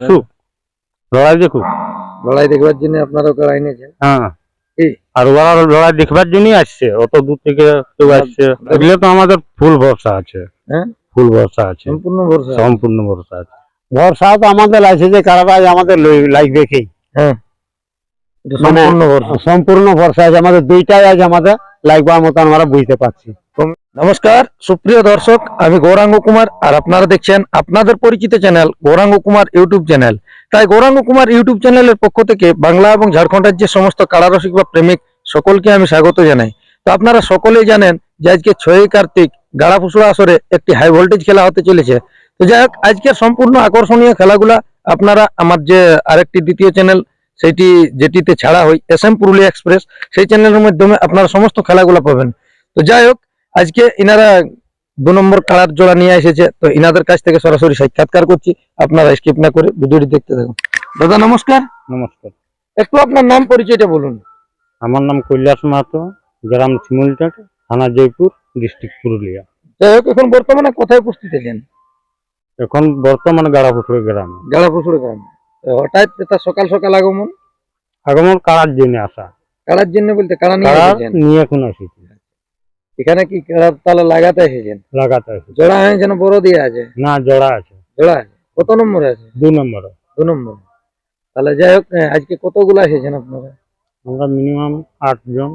আসুক লড়াই দেখুক। লড়াই দেখবার জন্য আপনারা ওকে আইনেছেন হ্যাঁ। আর ওরা লড়াই দেখবার জন্যই আসছে। অত দূর থেকে কেউ আসছে। এগুলো তো আমাদের ফুল ভরসা আছে। হ্যাঁ? ফুল ভরসা আছে। সম্পূর্ণ ভরসা সম্পূর্ণ ভরসা আছে। ভরসা তো আমাদের আছে যে কারাবাজ আমাদের লাগবে কি হ্যাঁ। মানে- সম্পূর্ণ ভরসা। সম্পূর্ণ ভরসা আছে। আমাদের দুইটাই আজ আমাদের লাগবার মতো আমরা বুঝতে পারছি। নমস্কার, সুপ্রিয় দর্শক, আমি গৌরাঙ্গ কুমার আর আপনারা দেখছেন আপনাদের পরিচিত channel Gouranga Kumar YouTube channel. তাই গৌরাঙ্গ কুমার ইউটিউব চ্যানেলের পক্ষ থেকে বাংলা এবং ঝাড়খণ্ড রাজ্যের সমস্ত কারারসিক বা প্রেমিক সকলকে আমি স্বাগত জানাই। তো আপনারা সকলেই জানেন যে আজকে ছয়ই কার্তিক গাড়া ফুসুড়া আসরে একটি হাই ভোল্টেজ খেলা হতে চলেছে। তো যাই হোক, আজকের সম্পূর্ণ আকর্ষণীয় খেলাগুলা আপনারা আমার যে আরেকটি দ্বিতীয় চ্যানেল সেটি যেটিতে ছাড়া হয়, এস এম পুরুলিয়া এক্সপ্রেস, সেই চ্যানেলের মাধ্যমে আপনারা সমস্ত খেলাগুলো পাবেন। তো যাই হোক আজকে ইনারা দু নম্বর কালার জোড়া নিয়ে এসেছে তো ইনাদের কাছ থেকে সরাসরি সাক্ষাৎকার করছি। আপনারা স্কিপ না করে ভিডিওটি দেখতে থাকুন। দাদা নমস্কার। নমস্কার। একটু আপনার নাম পরিচয়টা বলুন। আমার নাম কৈলাস মাহাতো গ্রাম শিমুলটাট থানা জয়পুর ডিস্ট্রিক্ট পুরুলিয়া। যাই হোক এখন বর্তমানে কোথায় উপস্থিত আছেন এখন বর্তমানে গাড়াপুকুর গ্রামে। গাড়া ফুসুড়ে গ্রামে হঠাৎ এটা সকাল সকাল আগমন? আগমন কারার জন্য আসা। কারার জন্য বলতে নিয়ে কারা এসেছেন? নিয়ে এখন আসিছি এখানে কি তালা লাগাতে এসেছেন? লাগাতে আসি জোড়া হয়েছে না বড় দিয়ে আছে। না জোড়া আছে। জোড়া আছে? কত নম্বরে আছে? দু নম্বর। দু নম্বর। তাহলে যাই হোক আজকে কতগুলো এসেছেন আপনারা? আমরা মিনিমাম আট জন।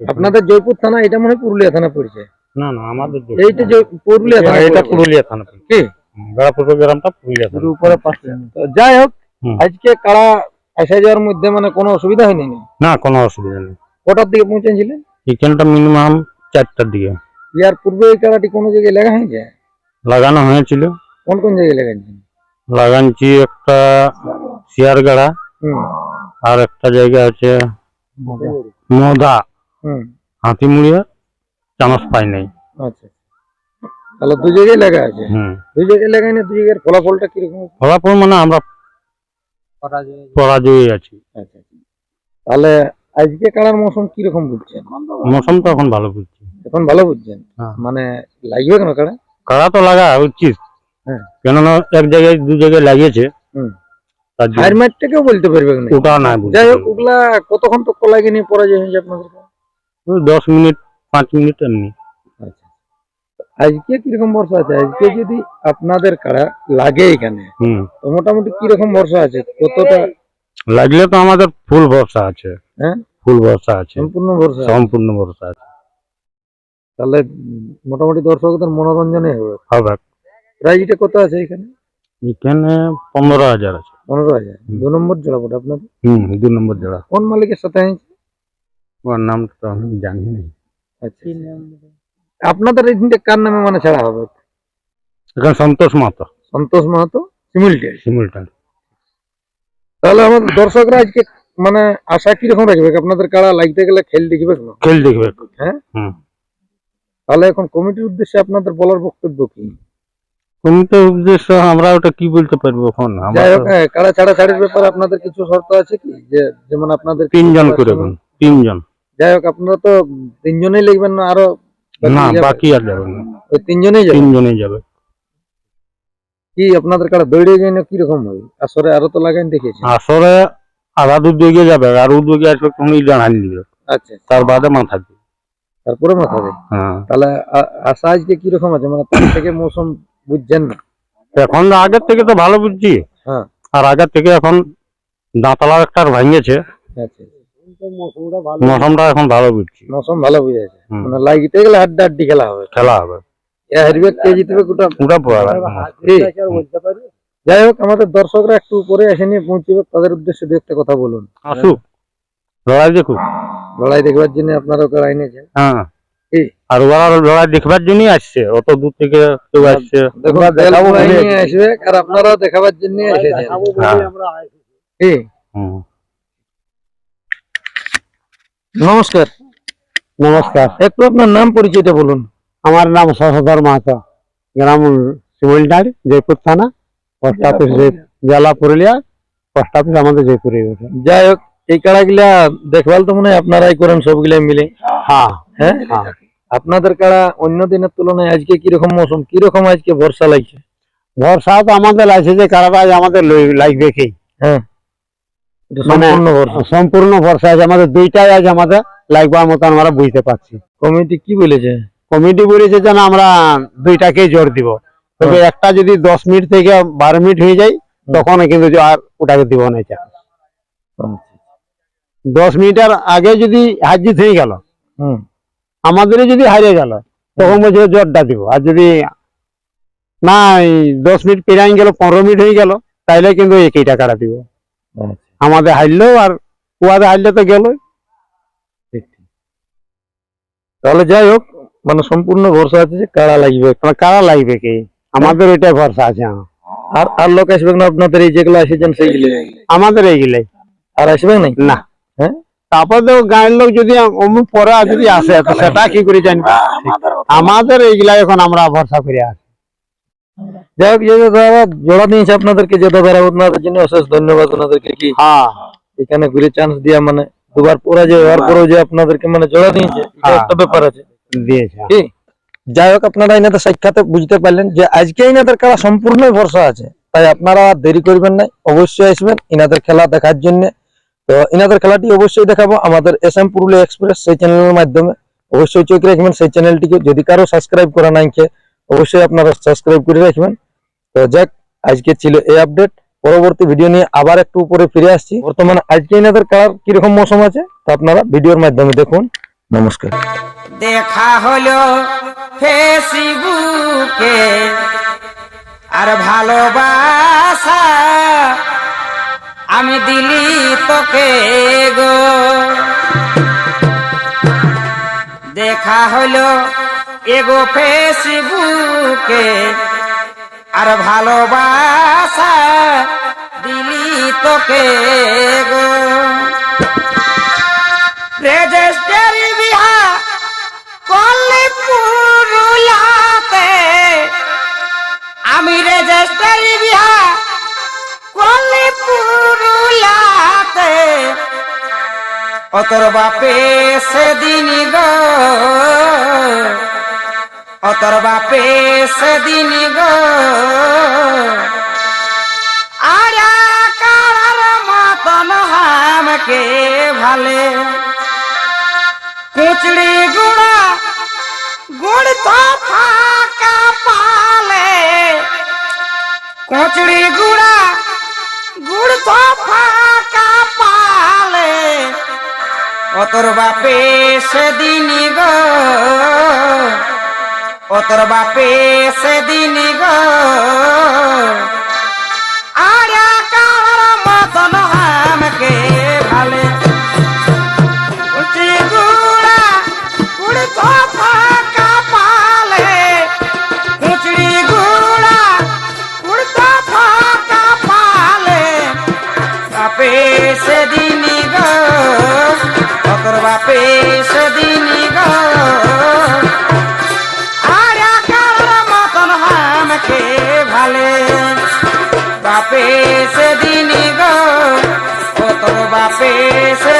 আপনাদের জয়পুর থানা এটা মনে হয় পুরুলিয়া থানা পড়ছে? না না আমাদের এইটা যে পুরুলিয়া থানা হ্যাঁ, এটা পুরুলিয়া থানা কি? গাড়াপুকুর গ্রামটা পুরুলিয়া থানা। উপরে পাশে। যাই হোক আজকে কারা আসা যাওয়ার মধ্যে মানে কোনো অসুবিধা হয়নি? না? না কোনো অসুবিধা নেই। কটার দিকে পৌঁছেছিলেন? এখানটা মিনিমাম চারটার দিকে। ইয়ার পূর্বে এই কাড়াটি কোনো জায়গায় লেখা হয়েছে? লাগানো হয়েছিল। কোন কোন জায়গায় লেখাচ্ছেন লাগানছি একটা শিয়ারগাড়া হুম। আর একটা জায়গা আছে হুম। হাতিমুড়িয়া চানস পাই নাই। আচ্ছা। তাহলে দু জায়গায় লেখা আছে? হুম। দুই জায়গায় লেখা নেই দুই জায়গার ফলাফলটা কীরকম? ফলাফল মানে আমরা পরাজয়। আছি। আচ্ছা। তাহলে আজকে কালার মৌসুম কীরকম বুঝছেন? মৌসুম তো এখন ভালো বুঝছি। এখন ভালো বুঝছেন? হ্যাঁ। মানে লাগবে কেন কাড়া কাড়া তো লাগা উচিত। হ্যাঁ। কেননা এক জায়গায় দু জায়গায় লাগিয়েছে। হায়ার বলতে পারবে না ওটা বুঝতে যাই হোক ওগুলা কতক্ষণ তো লাগে নিয়ে পরাজয় হয়েছে আপনাদের দশ মিনিট পাঁচ মিনিট এমনি। আচ্ছা। আজকে কীরকম বর্ষা আছে? আজকে যদি আপনাদের কাড়া লাগে এখানে হুম। তো মোটামুটি কীরকম বর্ষা আছে? কতটা লাগলে তো আমাদের ফুল ভরসা আছে। হ্যাঁ? ফুল ভরসা আছে। সম্পূর্ণ ভরসা সম্পূর্ণ ভরসা আছে। তাহলে মোটামুটি দর্শকদের মনোরঞ্জনে হবে। হবে। প্রাইজটা কত আছে এখানে? এখানে পনেরো হাজার আছে। পনেরো হাজার। দু নম্বর জোড়া বটে আপনাদের? হুম দু নম্বর জোড়া। কোন মালিকের সাথে হয়েছে? ওর নামটা তো আমি জানি না। আচ্ছা আপনাদের এই তিনটে কার নামে মানে ছাড়া হবে? এখানে সন্তোষ মাহাতো। সন্তোষ মাহাতো সিমিলটেড সিমুলটান তাহলে আমাদের দর্শকরা আজকে মানে আশা কীরকম রাখবে? আপনাদের কারা লাগতে গেলে খেল দেখবে খেল দেখবে। হ্যাঁ? তাহলে এখন কমিটির উদ্দেশ্যে আপনাদের বলার বক্তব্য কি? উদ্দেশ্য আমরা ওটা কি বলতে পারব এখন? আমরা হ্যাঁ, কাড়া ছাড়া ছাড়ির ব্যাপারে আপনাদের কিছু শর্ত আছে কি? যে যেমন আপনাদের তিনজন করে তিনজন। যাই হোক আপনারা তো তিনজনেই লিখবেন না আরও বাকি না বাকি আর না। তিনজনেই যাবে? তিনজনেই যাবে। কি আপনাদের কাড়া দৌড়ে যায় না কীরকম হয়? আসরে আরও তো লাগাইন দেখেছি আসরে আধা দুধ দিকে যাবে আর উদ্যোগে আসবে তুমি জানাই দিবে। আচ্ছা তার বাদে মাথা দিবে। তারপরে মাথা দেয় হ্যাঁ। তাহলে আশা আজকে কীরকম আছে? মানে তার থেকে মৌসুম বুঝছেন না? এখন আগের থেকে তো ভালো বুঝছি। হ্যাঁ। আর আগের থেকে এখন দাঁতলা একটা ভাঙিয়েছে। আচ্ছা মৌসুমটা এখন ভালো বুঝছি। মৌসুম ভালো বুঝেছে মানে লাগিতে গেলে হাড্ডা হাড্ডি খেলা হবে। খেলা হবে। যাই হোক আমাদের দর্শকরা একটু উপরে এসে নিয়ে পৌঁছবে তাদের উদ্দেশ্যে দু একটা কথা বলুন। আসুক লড়াই দেখুক। লড়াই দেখবার জন্য আপনারা ওকে আইনেছেন হ্যাঁ। আর ওরা লড়াই দেখবার জন্যই আসছে। অত দূর থেকে কেউ আসছে। আসবে আর আপনারাও দেখাবার জন্য এসেছেন। হ্যাঁ। নমস্কার। নমস্কার। একটু আপনার নাম পরিচয়টা বলুন। আমার নাম শশধর মাহাতো গ্রাম শিমুলটাড়ি জয়পুর থানা পোস্ট অফিস জেলা পুরুলিয়া পোস্ট অফিস আমাদের জয়পুরে যাই হোক এই কাড়াগুলা দেখভাল তো মনে হয় আপনারাই করেন সবগুলা মিলে। হ্যাঁ হ্যাঁ? হ্যাঁ। আপনাদের কাড়া অন্য দিনের তুলনায় আজকে কীরকম মৌসুম কীরকম আজকে বর্ষা লাগছে? বর্ষা তো আমাদের আছে যে কারাটা আজ আমাদের লাগবে কি হ্যাঁ। মানে- সম্পূর্ণ ভরসা সম্পূর্ণ ভরসা আছে আমাদের দুইটাই আজ আমাদের লাগবার মতো আমরা বুঝতে পারছি। কমিটি কি বলেছে? কমিটি বলেছে যেন আমরা দুইটাকেই জোর দিব। তবে একটা যদি দশ মিনিট থেকে বারো মিনিট হয়ে যায় তখন কিন্তু আর ওটাকে দিব না চা আচ্ছা। দশ মিনিটের আগে যদি হাজির হয়ে গেল আমাদের যদি হারিয়ে গেল তখন বলছে জোরটা দিব। আর যদি না দশ মিনিট পেরিয়ে গেল পনেরো মিনিট হয়ে গেল তাইলে কিন্তু একই টাকাটা দিব। আচ্ছা। আমাদের হারলেও আর কুয়াতে হারলে তো গেল তাহলে যাই হোক মানে সম্পূর্ণ ভরসা আছে যে কারা লাগবে কারা লাগবে কি? আমাদের ওইটাই ভরসা আছে হ্যাঁ। আর আর লোক আসবে না আপনাদের এই যেগুলো এসেছেন সেইগুলো? আমাদের এইগুলাই। আর আসবে নাই না। হ্যাঁ? তারপর তো গাঁয়ের লোক যদি অমুক পরে যদি আসে তো সেটা কি করে জানবে আমাদের এইগুলা এখন আমরা ভরসা করে আছি। যাই হোক যে দাদা জোড়া দিয়েছে আপনাদেরকে যে দাদারা ওনাদের জন্য অশেষ ধন্যবাদ ওনাদেরকে কি? হ্যাঁ। এখানে ঘুরে চান্স দিয়া মানে দুবার পরাজয় হওয়ার পরেও যে আপনাদেরকে মানে জোড়া দিয়েছে এটা হ্যাঁ। একটা ব্যাপার আছে। যাই হোক আপনারা এনাদের সাক্ষাতে বুঝতে পারলেন যে আজকে এনাদের খেলা সম্পূর্ণই ভরসা আছে। তাই আপনারা দেরি করবেন না, অবশ্যই আসবেন এনাদের খেলা দেখার জন্য। তো এনাদের খেলাটি অবশ্যই দেখাবো আমাদের এস এম পুরুলিয়া এক্সপ্রেস সেই চ্যানেলের মাধ্যমে। অবশ্যই চোখ রাখবেন সেই চ্যানেলটিকে যদি কারও সাবস্ক্রাইব করা নাই কে অবশ্যই আপনারা সাবস্ক্রাইব করে রাখবেন। তো যাক, আজকে ছিল এই আপডেট পরবর্তী ভিডিও নিয়ে আবার একটু উপরে ফিরে আসছি। বর্তমানে আজকে এনাদের খেলার কীরকম মৌসুম আছে তা আপনারা ভিডিওর মাধ্যমে দেখুন। নমস্কার। দেখা হলো ফেসবুকে। আর ভালোবাসা আমি দিলি তোকে গো। দেখা হলো এগো ফেসবুকে। আর ভালোবাসা দিলি তোকে গো। অতর বাপে সেদিন গো। অতর বাপে সেদিন গো। আর কার হামকে ভালে। কুচড়ি গুড়া, গুড় তো ফাঁকা পালে। কুচড়ি গুড়া, গুড় তো ফাঁকা পালে। অতর বাপে সেদিন গো অতর বাপে সেদিন গো বাপে সেদিন গো ও তোর বাপে সেদিন